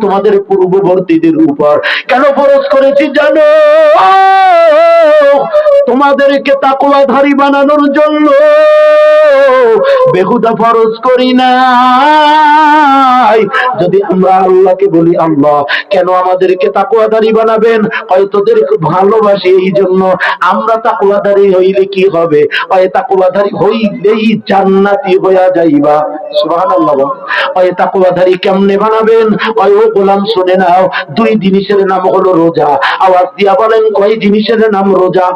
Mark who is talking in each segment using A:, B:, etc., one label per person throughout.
A: তোমাদের পূর্ববর্তীদের উপর। কেন ফরজ করেছি জানো? তোমাদেরকে বানানোর জন্য। বেহুদা ফরজ করি নাই। যদি আমরা আল্লাহকে বলি, আল্লাহ, কেন আমাদেরকে তাকুয়াদারি বানাবেন? হয়তো তোদের ভালোবাসি এই জন্য আমরা তাকুয়াধারী হইলে কি হবে? হয় তাকুয়াধারী হইলেই জান্নাতি হইয়া যাইবা। সুবহানাল্লাহ হয় তাকুয়াধারী কেমনে বানাবেন? ওই ও গোলাম শুনে নাও, দুই জিনিসের নাম হলো রোজা। আওয়াজ দিয়া বলেন, কয় জিনিসের নাম রোজা?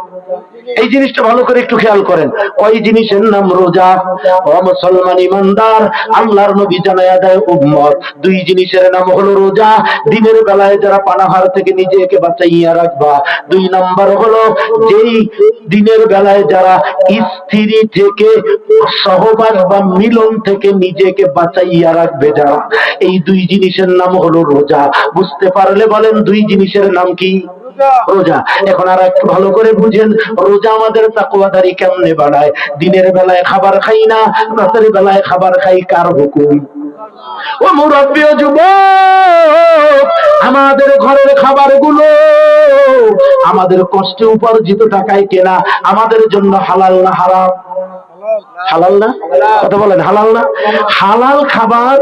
A: এই জিনিসটা ভালো করে একটু খেয়াল করেন। কয় জিনিসের নাম রোজা? ও মুসলমান ইমানদার, আল্লাহর নবী জানায়া দেয় উম্মত। দুই জিনিসের নাম হলো রোজা। দিনের বেলায় যারা পানাহার থেকে নিজেকে বাঁচাইয়া রাখবা। দুই নাম্বার হলো যেই দিনের বেলায় যারা স্ত্রী থেকে সহবাস বা মিলন থেকে নিজেকে বাঁচাইয়া রাখবে যারা। এই দুই জিনিসের নাম হলো রোজা। বুঝতে পারলে বলেন দুই জিনিসের নাম কি? রোজা। এখন আর একটু ভালো করে বুঝেন, রোজা আমাদের তাকুয়াদারি কেমনে বানায়? দিনের বেলায় খাবার খাই না, রাতের বেলায় খাবার খাই কার হুকুম? ও মুরব্বী যুবক, আমাদের ঘরের খাবারগুলো আমাদের কষ্টে উপার্জিত টাকায় কেনা, আমাদের জন্য হালাল না হারাম? হালাল না? কথা বলেন, হালাল না? হালাল খাবার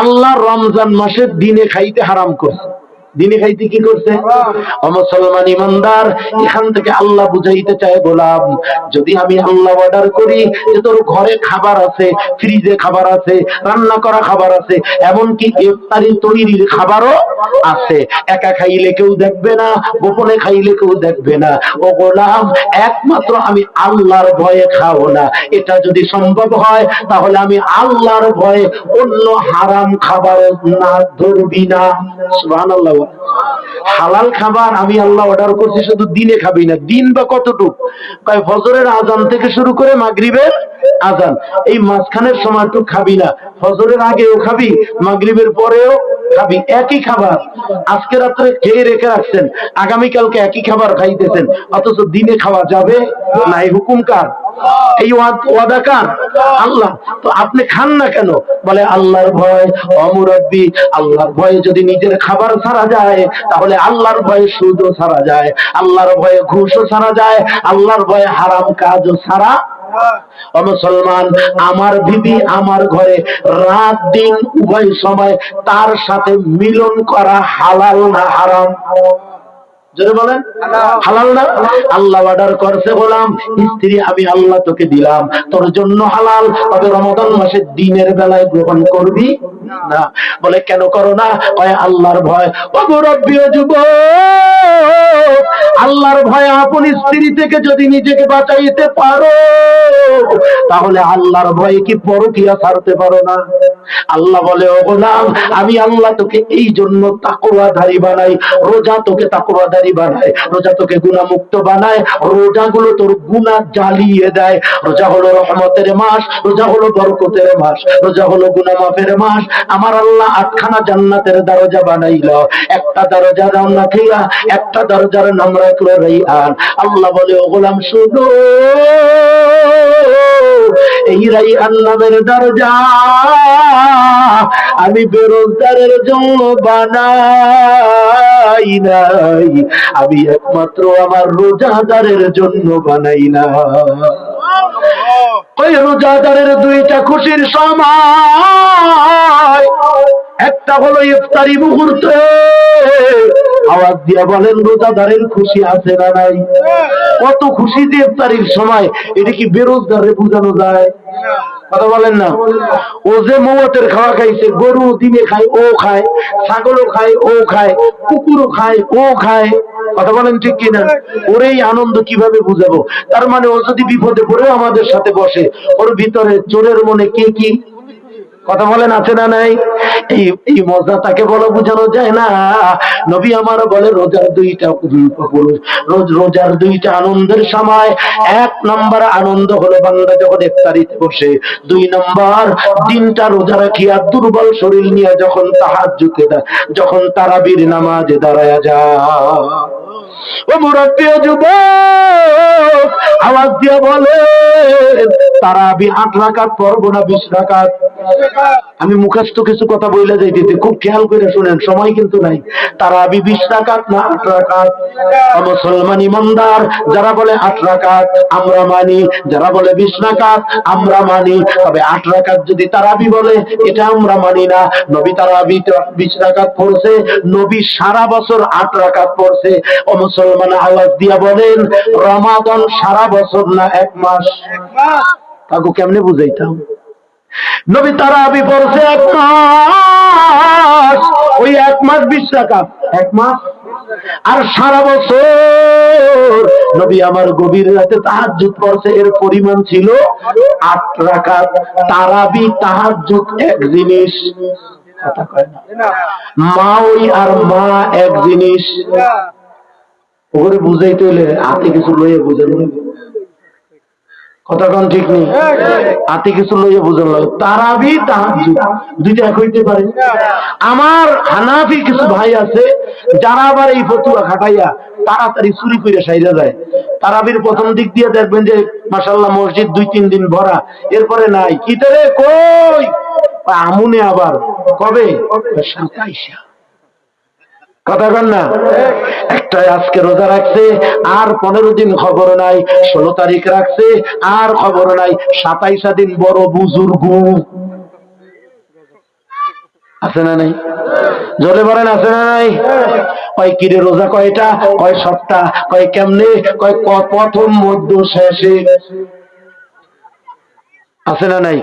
A: আল্লাহ রমজান মাসের দিনে খাইতে হারাম করছে। দিনে খাইতে কি করছে? মুসলমান ইমানদার, এখান থেকে আল্লাহ বুঝাইতে চায়, গোলাম, যদি আমি আল্লাহ অর্ডার করি যে তোর ঘরে খাবার আছে ফ্রিজে খাবার আছে, রান্না করা খাবার আছে, এমনকি ইফতারি তৈরির খাবারও আছে। একা খাইলে কেউ দেখবে না, গোপনে খাইলে কেউ দেখবে না। ও গোলাম, একমাত্র আমি আল্লাহর ভয়ে খাও না। এটা যদি সম্ভব হয়, তাহলে আমি আল্লাহর ভয়ে অন্য হারাম খাবার না ধরবি না। সুবহানাল্লাহ। হালাল খাবার আমি আল্লাহ অর্ডার করছি, শুধু দিনে খাবি না, দিন বা কতটুক? কয়, ফজরের আজান থেকে শুরু করে মাগরিবের আজান। এই মাঝখানের সময় তুই খাবি না, ফজরের আগেও খাবি, মাগরিবের পরেও খাবি, একই খাবার। আজকে রাত্রে খেয়ে রেখে রাখছেন? আগামীকালকে একই খাবার খাইতেছেন, অথচ দিনে খাওয়া যাবে না, এই হুকুম কার? এই ওয়াদা কার আল্লাহ। তো আপনি খান না কেন? বলে, আল্লাহর ভয় অমুরব্বী আল্লাহর ভয়ে যদি নিজের খাবার ছাড়া যায়, তাহলে আল্লাহর ভয়ে সুদও ছাড়া যায়, আল্লাহর ভয়ে ঘুষও ছাড়া যায়, আল্লাহর ভয়ে হারাম কাজও ছাড়া ও মুসলমান, আমার বিবি আমার ঘরে রাত দিন উভয় সময় তার সাথে মিলন করা হালাল না হারাম? জোরে বলেন, হালাল না? আল্লাহ অর্ডার করছে বললাম স্ত্রী, আমি আল্লাহ তোকে দিলাম। তোর জন্য হালাল, তবে রমজান মাসের দিনের বেলায় গ্রহণ করবি? না। বলে, কেন করো না? কয়, আল্লাহর ভয়। ও যুবক, আল্লাহর ভয়ে আপন স্ত্রী থেকে যদি নিজেকে বাঁচাইতে পারো, তাহলে আল্লাহর ভয়ে কি পরকিয়া ছাড়তে পারো না? আল্লাহ বলে ও গোলাম আমি আল্লাহ তোকে এই জন্য তাকওয়াধারী বানাই, রোজা তোকে তাকওয়াধারী বানাই, রোজা তোকে গুণামুক্ত বানায় রোজাগুলো তোর গুনাহ জ্বালিয়ে দেয়। রোজা হলো রহমতের মাস, রোজা হলো বরকতের মাস, রোজা হলো গুনাহ মাফের মাস আমার আল্লাহ আটখানা জান্নাতের দরজা বানাইল। একটা দরজা রান্না খেয়া একটা দরজার নাম রাখল রাইয়ান। আল্লাহ বলে ও গোলাম শুনো এই রাইয়ান নামের দরজা আমি বেরোজগারের জন্য বানাই নাই। আমি একমাত্র আমার রোজাদারের জন্য বানাই না ওই রোজাদারের দুইটা খুশির সময় একটা হলো ইফতারি মুহূর্তে। আওয়াজ দিয়া বলেন, রোজাদারের খুশি আছে না নাই? কত খুশি যে ইফতারির সময়, এটা কি বেরোজগারে বোঝানো যায়? কথা বলেন না। ও যে মমতের খাওয়া খাইছে, গরু দিনে খায়, ও খায়, ছাগলও খায়, ও খায়, কুকুরও খায়, ও খায়। কথা বলেন ঠিক কিনা? ওর এই আনন্দ কীভাবে বুঝাবো? তার মানে ও যদি বিপদে পড়েও আমাদের সাথে বসে, ওর ভিতরে চোরের মনে কি কি কথা বলেন, আছে না নাই? এই মজা তাকে বলো বোঝানো যায় না। নবী আমার বলে, রোজার দুইটা রোজ, রোজার দুইটা আনন্দের সময়। এক নম্বর আনন্দ হলো বাংলা যখন ইফতারিতে বসে। দুই নম্বর, দিনটা রোজা রাখিয়া দুর্বল শরীর নিয়ে যখন তাহার যখন তারাবির নামাজে দাঁড়ায় যায়। আওয়াজ দিয়ে বলে তারা আমি আট রাকাত পড়ব না বিশ রাকাত? আমি মুখাস্ত কিছু কথা বইলে যাইতেছি, খুব খেয়াল করে শুনেন, সময় কিন্তু নাই। তারা আমি বিশ রাকাত না আট রাকাত? ও মুসলমান ইমানদার, যারা বলে আট রাকাত, আমরা মানি। যারা বলে বিশ রাকাত, আমরা মানি। তবে আট রাকাত যদি তারাবি বলে, এটা আমরা মানি না। নবী তারাবি বিশ রাকাত পড়ছে, নবী সারা বছর আট রাকাত পড়ছে। ও মুসলমান আওয়াজ দিয়া বলেন, রমাদান সারা বছর না এক মাস? তাকে কেমনে বুঝাইতাম? নবী তারাবি পড়ছে এক মাস। ওই এক মাস বিশ রাকাত। এক মাস? আর সারা বছর নবী আমার গভীর রাতে পড়ছে এর পরিমাণ ছিল আট রাকাত। তারাবি তাহাজ্জুদ এক জিনিস। মা ওই আর মা এক জিনিস। ওরে বুঝাইতে হইলে হাতে কিছু লইয়া বুঝানো। কথা কোন ঠিক নেই? হাতে কিছু লইয়া বুঝানো লাগে। তারাবি দুইটা এক হইতে পারে। আমার হানাফি কিছু ভাই আছে, যারা আবার এই ফতুয়া খাটাইয়া তাড়াতাড়ি চুরি করে সাইরা যায় তারাবির প্রথম দিক দিয়ে দেখবেন যে মাসাল্লাহ মসজিদ দুই, তিন দিন ভরা। এরপরে নাই। কি রে? কই? আমুনে আবার। কবে? সাতাইশা। কথা কন না। একটা আজকে রোজা রাখছে, আর পনেরো দিন খবর নাই, ষোলো তারিখ রাখছে, আর খবর নাই, সাতাইশা দিন বড় বুজুর্গ। আছে না নাই? জলে বলেন, আছে না নাই? কয় কিরে রোজা কয়টা? কয় সপ্তাহ? কয় কেমনে? কয় প্রথম মধ্য শেষে। আছে না নাই?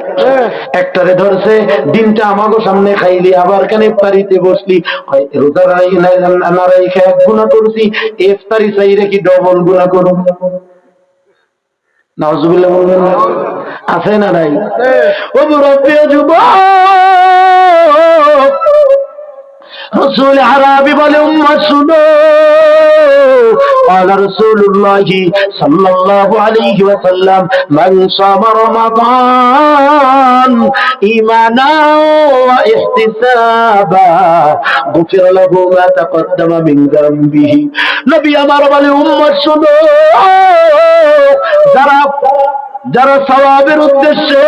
A: একটারে ধরছে দিনটা আমাগো সামনে খাইলি আবার কেন ইফতারিতে বসলি? রোজা রাই না রাইখা এক গুণা করছি ইফতারি চাই কি ডবল গুণা করো নাউজুবিল্লাহ বলবেন আছে না নাই? ও মুরব্বী ও যুবক রসুল আরবি বলে উম্মা শুনো قال رسول الله صلى الله عليه وسلم من صام رمضان إيمانا واحتسابا غفر له ما تقدم من ذنبه নবী আমার বলে উম্মত শুনো যারা যারা সবাবের উদ্দেশ্যে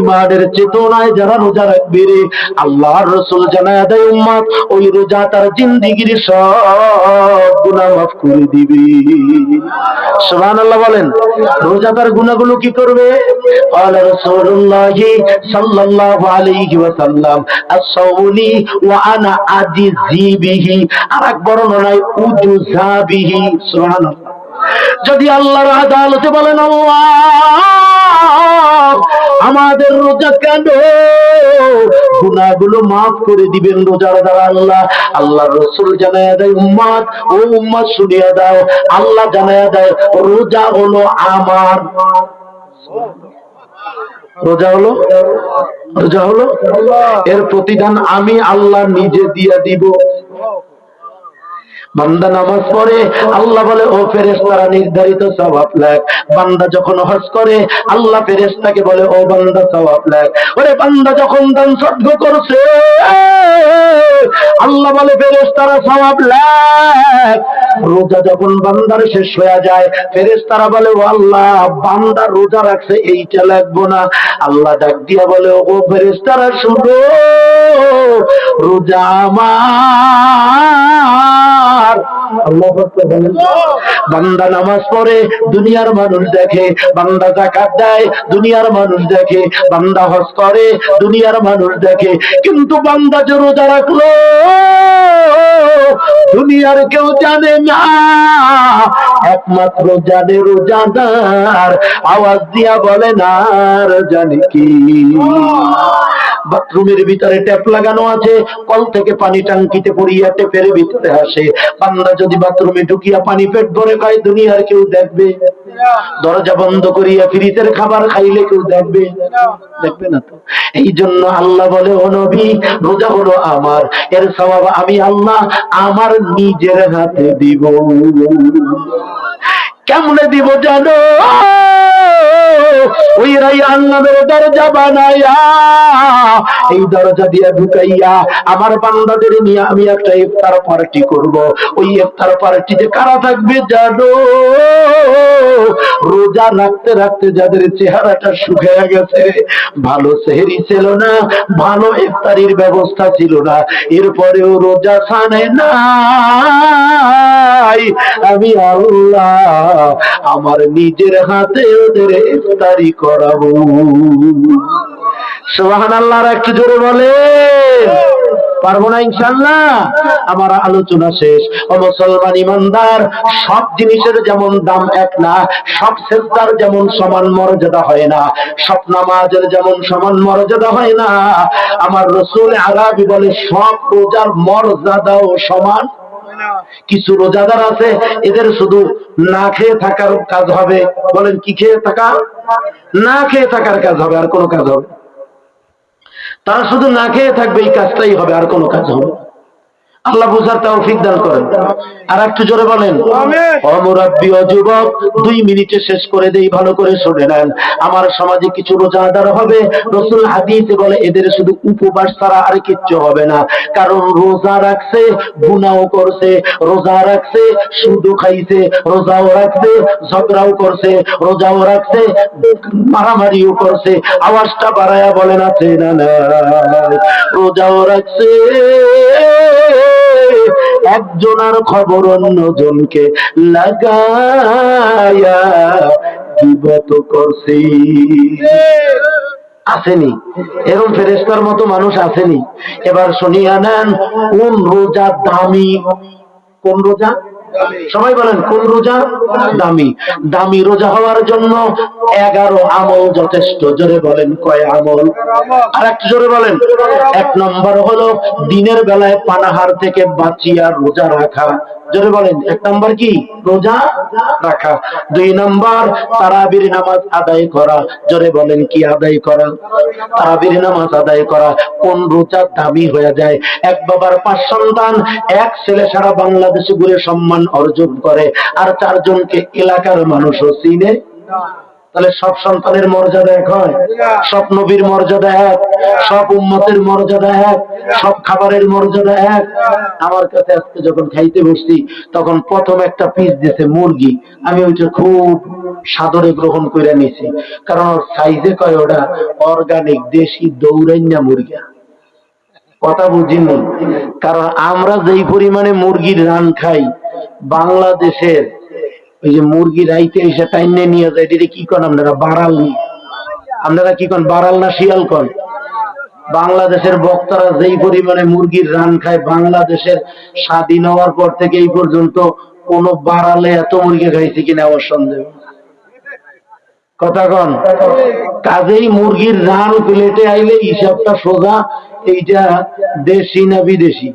A: ইমানের চেতনায় যারা রোজা রাখবে রে, আল্লাহর রসুল জানায় দেয় উম্মাদ ওই রোজা তার জিন্দিগির সব গুণা মাফ করে দিবে। সোহান আল্লাহ বলেন, রোজা তার গুণাগুলো কি করবে? আল্লাহ রসুল্লাহ সাল্লাল্লাহু আলাইহি ওয়াসাল্লাম আসাউনি ওয়া আনা আজিজিবিহি আর এক বর্ণনায় উজুজাবিহি সুবহানাল্লাহ। যদি আল্লাহর আদালতে বলেন, আল্লাহ, আমাদের রোজা কেন? গুনাহগুলো মাফ করে দিবেন রোজার দ্বারা আল্লাহ। আল্লাহ রসুল জানায়া দেয়, উম্মাদ, ও উম্মাদ, শুনিয়া দাও। আল্লাহ জানায়া দেয়, রোজা হলো আমার। রোজা হলো? রোজা হলো? এর প্রতিদান আমি আল্লাহ নিজে দিয়ে দিব। বান্দা নামাজ পড়ে, আল্লাহ বলে, ও ফেরেশতারা, নির্ধারিত সওয়াব লাগ বান্দা যখন হজ করে, আল্লাহ ফেরেশতাকে বলে, ও বান্দা, সওয়াব লাগ ওরে বান্দা যখন দান সদ্গ করছে, আল্লাহ বলে, ফেরেশতারা, সওয়াব লাগ রোজা যখন বান্দার শেষ হয়ে যায়, ফেরেশতারা বলে, ও আল্লাহ, বান্দা রোজা রাখছে, এইটা লাগবো না। আল্লাহ ডাক দিয়া বলে, ও ফেরেশতারা, শুনো, রোজা আমার আল্লাহ বলেন। বান্দা নামাজ পড়ে, দুনিয়ার মানুষ দেখে, বান্দা জাকাত দেয়, দুনিয়ার মানুষ দেখে, বান্দা হজ করে, দুনিয়ার মানুষ দেখে, কিন্তু বান্দা যে রোজা রাখল, দুনিয়ার কেউ জানে না একমাত্র জানে রোজাদার, আওয়াজ দিয়া বলে না আর জানে কি বাথরুমের ভিতরে ট্যাপ লাগানো আছে, কল থেকে পানি টাঙ্কিতে পড়িয়া ট্যাপের ভিতরে আসে। বান্দা যদি বাথরুমে ঢুকিয়া পানি পেট ভরে খায়, দুনিয়ার কেউ দেখবে। দরজা বন্ধ করিয়া ফ্রিজের খাবার খাইলে কেউ দেখবে। দেখবে না তো? এই জন্য আল্লাহ বলে, ও নবী, রোজা হলো আমার। এর স্বভাব আমি আল্লাহ আমার নিজের হাতে দিব। কেমনে দিব জানো? দরজা এই দরজা দিয়ে ঢুকাইয়া আমার বান্দাদের নিয়ে আমি একটা ইফতার পার্টি করব। ওই ইফতার পার্টিতে কারা থাকবে জানো? রোজা রাখতে রাখতে যাদের চেহারাটা শুকিয়ে গেছে, ভালো সেহেরি ছিল না, ভালো ইফতারির ব্যবস্থা ছিল না, এরপরেও রোজা ছানে নাই। আমি আল্লাহ আমার নিজের হাতে ওদের ইফতারি করাবো। সোহান আল্লাহর একটু জোরে বলে পারব না ইনশাল্লাহ আমার আলোচনা শেষ। ও মুসলমান ইমানদার, সব জিনিসের যেমন দাম এক না, সব সেজদার যেমন সমান মর্যাদা হয় না, সব নামাজের যেমন সমান মর্যাদা হয় না। আমার রসুল আরবি বলে, সব রোজার মর্যাদাও সমান কিছু রোজাদার আছে, এদের শুধু না খেয়ে থাকার কাজ হবে। বলেন, কি খেয়ে থাকা? না খেয়ে থাকার কাজ হবে, আর কোনো কাজ হবে তারা শুধু না খেয়ে থাকবে, এই কাজটাই হবে, আর কোনো কাজ হবে না। আল্লাহ বুঝার তৌফিক দান করেন। আর একটু জোরে বলেন অমুরাব্বি ও যুবক দুই মিনিটে শেষ করে দেই ভালো করে শুনে নেন। আমার সমাজে কিছু রোজাদার হবে রসুল হাদিসে বলে এদের শুধু উপবাস ছাড়া আর কিচ্ছু হবে না। কারণ রোজা রাখছে গুনাও করছে রোজা রাখছে সুদও খাইছে রোজাও রাখছে ঝগড়াও করছে রোজাও রাখছে মারামারিও করছে। আওয়াজটা বাড়ায়া বলে না না রোজাও রাখছে। একজনের খবর অন্যজনকে লাগায়া বিগত করছে। আসেনি। এরকম ফেরেস্তার মতো মানুষ আসেনি। এবার শুনিয়া নেন, কোন রোজা দামি? কোন রোজা? সবাই বলেন, কোন রোজা? দামি। দামি রোজা হওয়ার জন্য এগারো আমল যথেষ্ট। জোরে বলেন, কয় আমল? আর একটু জোরে বলেন, এক নম্বর হলো দিনের বেলায় পানাহার থেকে বাঁচিয়া রোজা রাখা। জোরে বলেন, এক নম্বর কি? রোজা রাখা। দুই নম্বর, তারাবির নামাজ আদায় করা। জোরে বলেন, কি আদায় করা? তারাবির নামাজ আদায় করা। কোন রোজা দামি হয়ে যায়? এক বাবার পাঁচ সন্তান, এক ছেলে সারা বাংলাদেশে ঘুরে সম্মান অর্জন করে। আর চারজনকে এলাকার মানুষও চিনে। তাহলে সব সন্তানের মর্যাদা এক হয়? সব নবীর মর্যাদা এক? সব উম্মতের মর্যাদা এক? সব খাবারের মর্যাদা এক। আমার কাছে আজকে যখন খাইতে বসছি, তখন প্রথম একটা পিস দিয়েছে মুরগি। আমি ওইটা খুব সাদরে গ্রহণ করে নিছি কারণ ওর সাইজে কয় ওটা? অর্গানিক দেশি দৌড়াইনা মুরগা। কথা বুঝিনি। কারণ আমরা যেই পরিমাণে মুরগির রান খাই, বাংলাদেশের ওই যে মুরগি রাইতে এসে টাইনে নিয়ে যায়, এটা কি কন আপনারা? বাড়াল নি আপনারা কি কন? বাড়াল না শিয়াল কন? বাংলাদেশের বক্তারা যেই পরিমাণে মুরগির রান খায়, বাংলাদেশের স্বাধীন হওয়ার পর থেকে এই পর্যন্ত কোন বাড়ালে এত মুরগি খাইছে কিনা আমার সন্দেহ। কথা কন। কাজেই মুরগির রান প্লেটে আইলে হিসাবটা সোজা, এইটা দেশি না বিদেশি?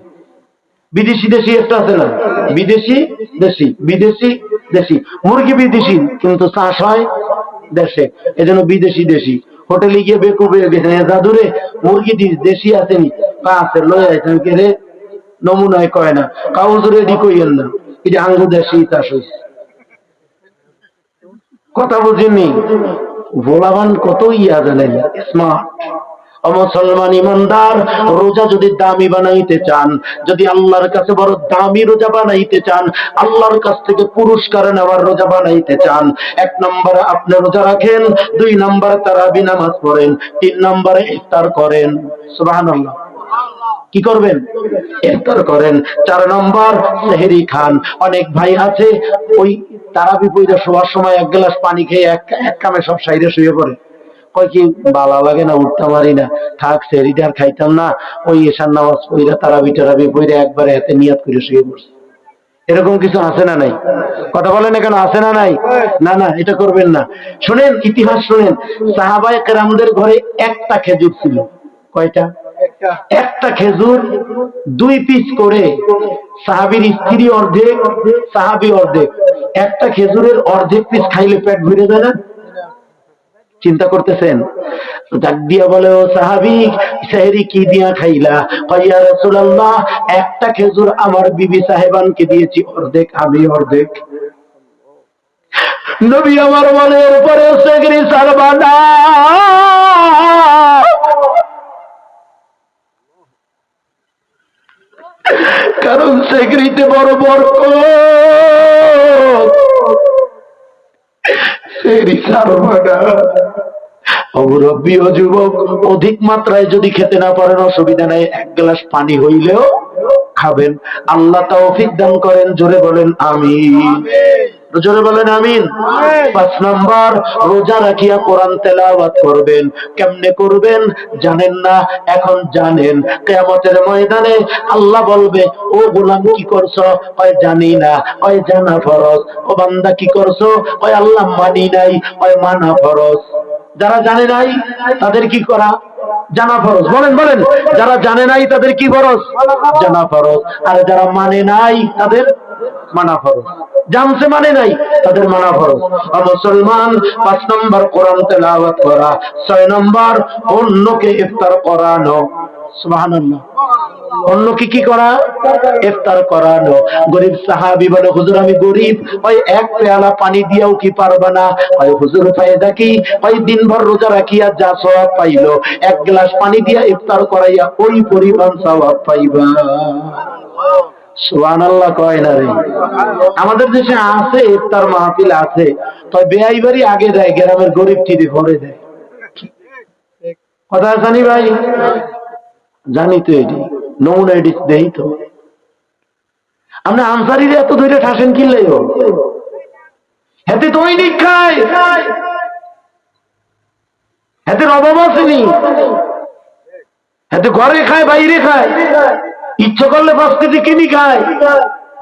A: বিদেশি দেশি একটা আছে না? বিদেশি দেশি বিদেশি দেশি। মুরগি বিদেশি, কিন্তু চাষ হয় দেশে, এজন্য বিদেশি দেশি। হোটেলে গিয়ে বেকুবে গেছে জাদুরে মুরগি দি- দেশি আসেনি কা আছে, লয়ে আইছেন কে রে নমুনায় কয় না। কাউজুরে দি কইল না? এই যে আঙ্গু দেশি চাষ হইছে কথা বুঝিনি ভোলাবান কত ইয়া জানেন স্মার্ট মুসলমান ইমানদার রোজা যদি দামি বানাইতে চান, যদি আল্লাহর কাছে বড় দামি রোজা বানাইতে চান, আল্লাহর কাছ থেকে পুরস্কার নেওয়ার রোজা বানাইতে চান, এক নম্বরে আপনি রোজা রাখেন, দুই নম্বরে তারাবি নামাজ পড়েন, তিন নম্বরে ইফতার করেন। সুবহানাল্লাহ। কি করবেন? ইফতার করেন। চার নম্বর, সেহেরি খান। অনেক ভাই আছে, ওই তারাবি পইরা শোয়ার সময় এক গ্লাস পানি খেয়ে এক এক কামে সব সাইডে শুয়ে পড়ে। কয় কি বালা লাগে না উঠতে পারি না। থাক খাইতাম না। ওই এসার নামাজ পইরা তারাবি টারাবি পইরা একবারে হাতে নিয়াত করে শুয়ে পড়ছে। এরকম কিছু আছে না নাই? কথা বলেন আছে না নাই? না না এটা করবেন না। শুনেন ইতিহাস শুনেন। সাহাবায়ে কেরামদের ঘরে একটা খেজুর ছিল। কয়টা? একটা খেজুর দুই পিস করে সাহাবির স্ত্রী অর্ধেক সাহাবি অর্ধেক। একটা খেজুরের অর্ধেক পিস খাইলে পেট ভরে যায় না? চিন্তা করতেছেন? দিয়া বলে, ও সাহাবি, সেহরি কি দিয়া খাইলা? একটা খেজুর আমার বিবি সাহেবানকে দিয়েছি, অর্ধেক আমি, অর্ধেক। নবী আমার বলে এরপরে সেগরি সারবানা কারণ সেগরিতে বড় বড় ও যুবক, অধিক মাত্রায় যদি খেতে না পারেন, অসুবিধা নেই। এক গ্লাস পানি হইলেও খাবেন। আল্লাহ তৌফিক দান করেন, জোরে বলেন, আমিন। জোরে বলেন আমিন। পাঁচ নম্বর রোজা রাখিয়া কোরআন তেলাওয়াত করবেন। কেমনে করবেন? জানেন না এখন জানেন। কেয়ামতের ময়দানে আল্লাহ বলবে ও গোলাম কি করছ? কয় জানি না। কয় জানা ফরজ। ও বান্দা কি করছ? কয় আল্লাহ মানি নাই। কয় মানা ফরজ। যারা জানে নাই তাদের কি করা? জানা ফরজ। বলেন বলেন। যারা জানে নাই তাদের কি ফরজ? জানা ফরজ। আর যারা মানে নাই তাদের মানা জানছে মানে নাই, তাদের মানা ফরজ। মুসলমান পাঁচ নম্বর কোরআন তেলাওয়াত করা, ছয় নম্বর অন্যকে ইফতার করানো। অন্য কি কি করা? ইফতার করানো। গরিব সাহাবি বলে, হুজুর, আমি গরিব। ওই এক পেয়ালা পানি দিয়েও কি পারবা না? ওই হুজুর, ফায়দা কি? ওই দিনভর রোজা রাখিয়া যা সওয়াব পাইলো, এক গ্লাস পানি দিয়া ইফতার করাইয়া ওই পরিমাণ সওয়াব পাইবা। আমাদের দেশে আছে, ইফতার মাহফিল আছে। তবে বেআই বাড়ি আগে দেয়, গ্রামের গরিব টিভি পরে দেয়। কথা জানি ভাই? জানি তো এটি। নমুনা এটি দেই তো। আনসারিরে এত ধরে ঠাসেন কিনলে হাতে দৈনিক খায় হাতে অভাব আসেনি হাতে ঘরে খায়, বাইরে খায়। ইচ্ছা করলে পাঁচ কেজি কিনি খায়।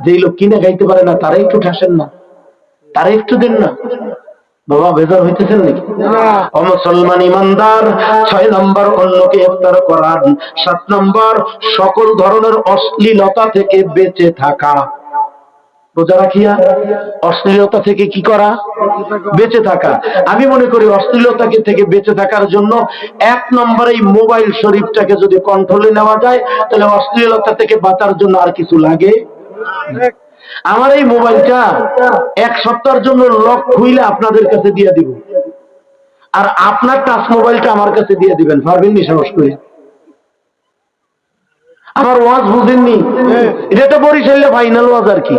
A: যেই লোক কিনে খাইতে পারে না তারা একটু ঠাসেন না। তারা একটু দেন না। বাবা বেজার হইতেছেন নাকি? ও মুসলমান ইমানদার ছয় নম্বর অন্যকে ইফতার করান সাত নম্বর সকল ধরনের অশ্লীলতা থেকে বেঁচে থাকা। রোজা রাখিয়া অশ্লীলতা থেকে কি করা? বেঁচে থাকা। আমি মনে করি অশ্লীলতাকে থেকে বেঁচে থাকার জন্য এক নম্বর এই মোবাইল শরীফটাকে যদি কন্ট্রোলে নেওয়া যায় তাহলে অশ্লীলতা থেকে বাঁচার জন্য আর কিছু লাগে? আমার এই মোবাইলটা এক সপ্তাহের জন্য লক খুইলে আপনাদের কাছে দিয়ে দিব। আর আপনার টাচ মোবাইলটা আমার কাছে দিয়ে দিবেন পারবেন নি সাহস করে? আমার ওয়াজ বুঝেননি। এটা তো বরিশালে ফাইনাল ওয়াজ আর কি।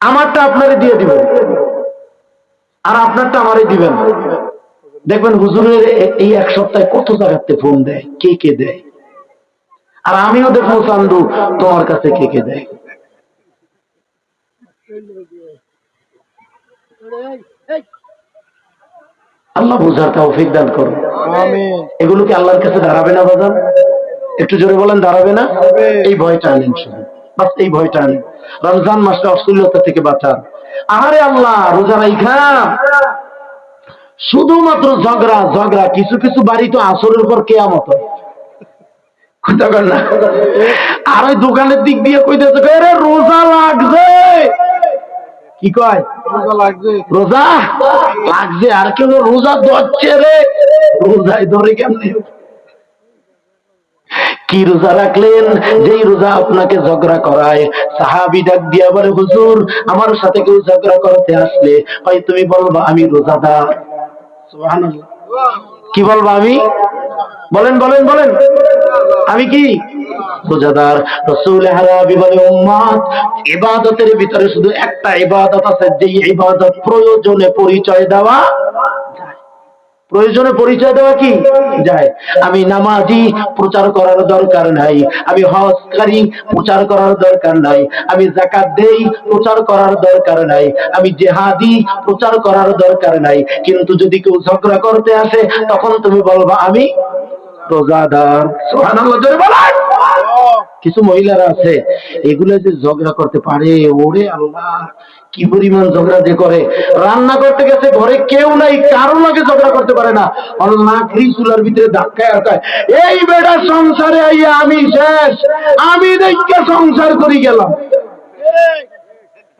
A: আমারটা আপনারে দিয়ে দিবেন। আর আপনারটা আমারে দিবেন। দেখবেন হুজুরের এই এক সপ্তাহে কত জায়গাতে ফোন দেয় কে কে দেয়? আর আমিও দেখব চান্দু তোমার কাছে কে কে দেয়? আল্লাহ বুঝার তৌফিক দান করো এগুলো কি আল্লাহর কাছে দাঁড়াবে না বাজান? একটু জোরে বলেন দাঁড়াবে না? এই ভয়টা আনেন শুধু। বাস এই ভয়টা আনেন রমজান মাসটা অশ্লীলতা থেকে বাঁচান। আহারে আল্লাহ রোজা রাইখা শুধুমাত্র ঝগড়া ঝগড়া কিছু কিছু বাড়ি তো আসরের উপর কন না। আর ওই দোকানের দিক দিয়ে কইতেছে রে রোজা লাগছে। কি কয়? রোজা? লাগছে। আর কেন রোজা ধরছে রে? রোজায় ধরে কেমনে? কি রোজা রাখলেন? যেই রোজা আপনাকে ঝগড়া করায়। সাহাবি ডাক দিয়া বলে হুজুর, আমার সাথে কেউ ঝগড়া করতে আসলে হয় তুমি বলবা আমি রোজাদার। কি বলবা আমি? বলেন বলেন বলেন। আমি কি? রোজাদার। রসুল হারাবি বলে, উম্মাদ, ইবাদতের ভিতরে শুধু একটা ইবাদত আছে, যেই ইবাদত প্রয়োজনে পরিচয় দেওয়া যায়। প্রয়োজনে পরিচয় দেওয়া কি? যায়। আমি নামাজি, প্রচার করার দরকার নাই। আমি হজকারী, প্রচার করার দরকার নাই। আমি জাকাত দেই, প্রচার করার দরকার নাই। আমি জেহাদি, প্রচার করার দরকার নাই। কিন্তু যদি কেউ ঝগড়া করতে আসে, তখন তুমি বলবা, আমি রোজাদার। জোরে বলেন। কিছু মহিলারা আছে, এগুলো যে ঝগড়া করতে পারে, ওরে আল্লাহ, কি পরিমাণ ঝগড়া যে করে। রান্না করতে গেছে, ঘরে কেউ নাই কারও লাগে ঝগড়া করতে পারে না। লাকড়ি চুলার ভিতরে ধাক্কায় আটকায়, এই বেটা, সংসারে আইয়া আমি শেষ, আমি দেখে সংসার করি গেলাম।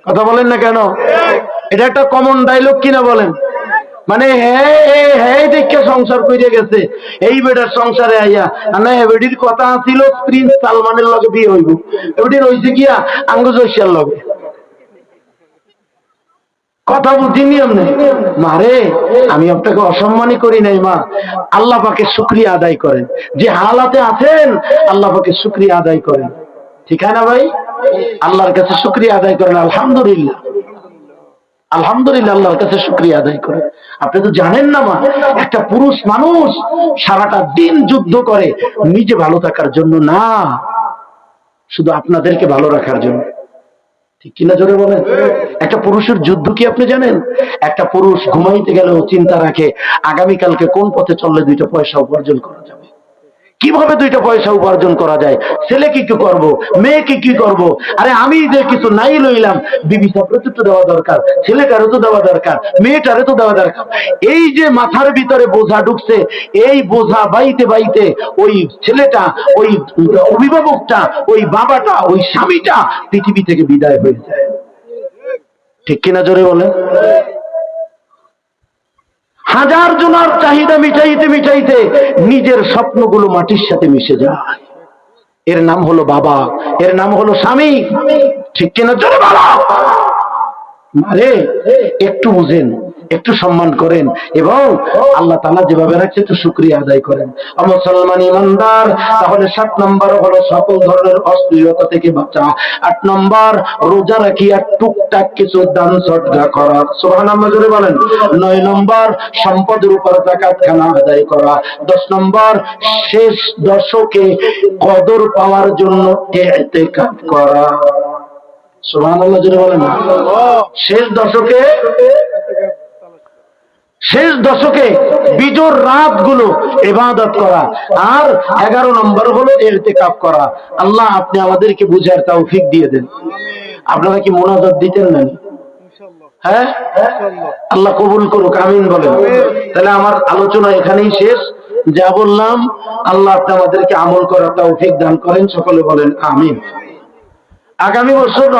A: কথা বলেন না কেন? এটা একটা কমন ডায়লগ কিনা বলেন? মানে হ্যাঁ সংসার করে গেছে। এই বেটার সংসারে আইয়া না এবেডির কথা ছিল প্রিন্স সালমানের লগে বিয়ে হইব। এবেডির হইছে গিয়া আঙ্গুজ ঐশিয়ার লগে। কথা বুঝিনি আপনি মারে আমি আপনাকে অসম্মানই করি নাই, মা। আল্লাহ পাকে শুক্রিয়া আদায় করেন। যে হালাতে আছেন, আল্লাহ পাকে শুক্রিয়া আদায় করেন। ঠিক না ভাই? আল্লাহর কাছে শুক্রিয়া আদায় করেন, আলহামদুলিল্লাহ। আলহামদুলিল্লাহ, আল্লাহর কাছে শুক্রিয়া আদায় করে। আপনি তো জানেন না মা, একটা পুরুষ মানুষ সারাটা দিন যুদ্ধ করে, নিজে ভালো থাকার জন্য না, শুধু আপনাদেরকে ভালো রাখার জন্য। ঠিক কিনা জোরে বলেন? একটা পুরুষের যুদ্ধ কি আপনি জানেন? একটা পুরুষ ঘুমাইতে গেলেও চিন্তা রাখে, আগামীকালকে কোন পথে চললে দুইটা পয়সা উপার্জন করা যাবে? কীভাবে দুইটা পয়সা উপার্জন করা যায়? ছেলেকে কি করব? মেয়েকে কি করব? আরে আমি যে কিছু নাই লইলাম বিবি সাপড়ে তো দেওয়া দরকার, ছেলেটারও তো দেওয়া দরকার, মেয়েটারও তো দেওয়া দরকার। এই যে মাথার ভিতরে বোঝা ঢুকছে, এই বোঝা বাইতে বাইতে ওই ছেলেটা, ওই অভিভাবকটা, ওই বাবাটা, ওই স্বামীটা পৃথিবী থেকে বিদায় হয়ে যায়। ঠিক কিনা জোরে বলেন? হাজার জনার চাহিদা মিটাইতে মিটাইতে নিজের স্বপ্নগুলো মাটির সাথে মিশে যায়। এর নাম হলো বাবা, এর নাম হলো স্বামী। ঠিক কিনা? চলে বাবা আরে একটু বুঝেন। একটু সম্মান করেন এবং আল্লাহ তালা যেভাবে রাখছে একটু শুক্রিয়া আদায় করেন। মুসলমান ইমানদার, তাহলে সাত নম্বর হলো সকল ধরনের অশ্লীলতা থেকে বাঁচা। আট নম্বর, রোজা রাখিয়া টুকটাক কিছু দান সদগা করা। সোহান জোরে বলেন। নয় নম্বর সম্পদের উপর জাকাত খানা আদায় করা। দশ নম্বর, শেষ দশকে কদর পাওয়ার জন্য এতেকাফ করা। সোহান আল্লাহ জোরে বলেন শেষ দশকে শেষ দশকে বিজোর রাতগুলো ইবাদত করা। আর এগারো নম্বর হলো এরতেকাপ করা। আল্লাহ আপনি আমাদেরকে বুঝার তৌফিক দিয়ে দেন। আপনারা কি মোনাজাত দিতেন না? হ্যাঁ? আল্লাহ কবুল করুক, আমিন বলেন। তাহলে আমার আলোচনা এখানেই শেষ। যা বললাম, আল্লাহ আপনি আমাদেরকে আমল করার তৌফিক দান করেন, সকলে বলেন আমিন। আগামী বছর